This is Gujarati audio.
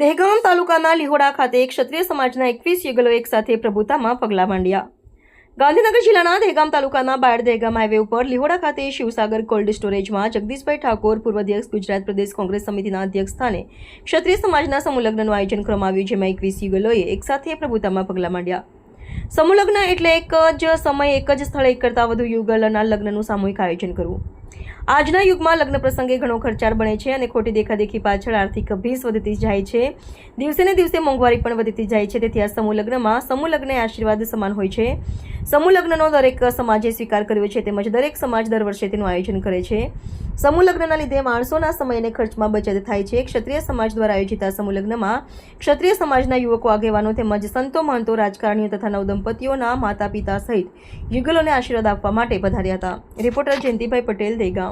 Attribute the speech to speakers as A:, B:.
A: દહેગામ તાલુકાના લીહોડા ખાતે ક્ષત્રિય સમાજના એકવીસ યુગલો એક સાથે પ્રભુતામાં પગલાં માંડ્યા. ગાંધીનગર જિલ્લાના દહેગામ તાલુકાના બાયડ દહેગામ હાઈવે ઉપર લીહોડા ખાતે શિવસાગર કોલ્ડ સ્ટોરેજમાં જગદીશભાઈ ઠાકોર પૂર્વ અધ્યક્ષ ગુજરાત પ્રદેશ કોંગ્રેસ સમિતિના અધ્યક્ષ સ્થાને ક્ષત્રિય સમાજના સમૂહલગ્નનું આયોજન કરવામાં આવ્યું, જેમાં એકવીસ યુગલોએ એકસાથે પ્રભુતામાં પગલાં માંડ્યા. સમૂહલગ્ન એટલે એક જ સમયે, એક જ સ્થળે એક કરતાં વધુ યુગલના લગ્નનું સામૂહિક આયોજન કરવું. આજના યુગમાં લગ્ન પ્રસંગે ઘણો ખર્ચાળ બને છે અને ખોટી દેખાદેખી પાછળ આર્થિક ભીસ વધતી જાય છે. દિવસે ને દિવસે મોંઘવારી પણ વધતી જાય છે, તેથી આ સમૂહ લગ્નમાં સમૂહ લગ્ન આશીર્વાદ સમાન હોય છે. સમૂહ લગ્નનો દરેક સમાજે સ્વીકાર કર્યો છે તેમજ દરેક સમાજ દર વર્ષે તેનું આયોજન કરે છે. સમૂહ લગ્નના લીધે માણસોના સમય અને ખર્ચમાં બચત થાય છે. ક્ષત્રિય સમાજ દ્વારા આયોજિત આ સમૂહ લગ્નમાં ક્ષત્રિય સમાજના યુવકો, આગેવાનો તેમજ સંતો મહંતો, રાજકારણીઓ તથા નવદંપતીઓના માતા પિતા સહિત યુગલોને આશીર્વાદ આપવા માટે પધાર્યા હતા. રિપોર્ટર જયંતિભાઈ પટેલ देगा